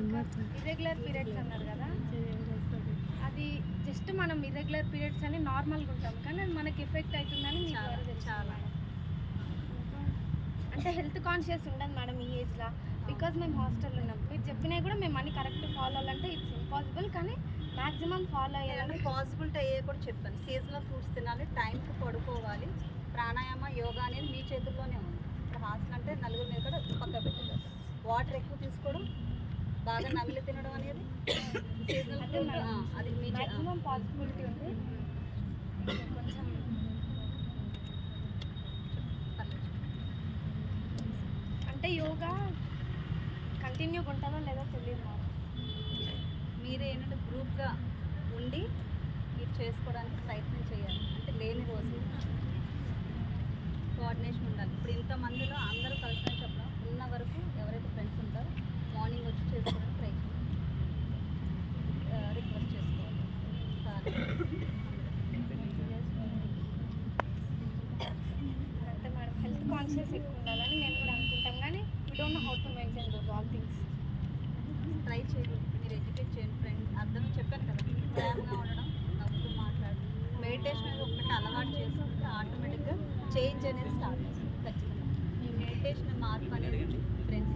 Irregular periods అన్నారు కదా? అది జస్ట్ మనం ఇర్రెగ్యులర్ పీరియడ్స్ అని నార్మల్గా ఉంటాం. కానీ అది మనకి ఎఫెక్ట్ అవుతుందని మీకు చాలా? అంటే హెల్త్ కాన్షియస్ ఉండదు మేడం ఈ ఏజ్లో. బికాజ్ మేము హాస్టల్లో ఉన్నాం. మీరు చెప్పినా కూడా మేము అన్ని కరెక్ట్ ఫాలో అవ్వాలంటే ఇట్స్ ఇంపాసిబుల్ కానీ మాక్సిమం ఫాలో అయ్యాలని పాసిబిలిటీ అయ్యే కూడా చెప్పాను. సీజనల్ ఫ్రూట్స్ తినాలి టైంకి పడుకోవాలి. ప్రాణాయామ యోగా అనేది మీ చేతుల్లోనే ఉంది. ఇప్పుడు హాస్టల్ అంటే నలుగురు మీద కూడా పక్క పెట్టారు వాటర్ ఎక్కువ తీసుకోవడం బాగా నమిలి తినడం అనేది అదే మీ మాక్సిమం పాసిబిలిటీ ఉంది. కొంచెం. అంటే యోగా కంటిన్యూగా ఉంటుందో లేదో తెలియదు మీరే ఏంటంటే గ్రూప్గా ఉండి మీరు చేసుకోవడానికి ప్రయత్నం చేయాలి. అంటే లేని రోజు కోఆర్డినేషన్ ఉండాలి. ఇప్పుడు ఇంతమందిలో అంటే మేడం. హెల్త్ కాన్షియస్ ఎక్కువ ఉండాలని నేను కూడా అనుకుంటాం. కానీ we don't know how to maintain those all things try చేయండి. మీరు ఎడ్యుకేట్ చేయండి ఫ్రెండ్ అర్థం చెప్పాను కదా ప్రేమగా ఉండడం నవ్వుతూ మాట్లాడు మెడిటేషన్ అనేది ఒకటి అలవాటు చేసుకుంటే ఆటోమేటిక్గా చేంజ్ అనేది స్టార్ట్ అవుతుంది. ఖచ్చితంగా. ఈ మెడిటేషన్ మార్పు అనేది ఫ్రెండ్స్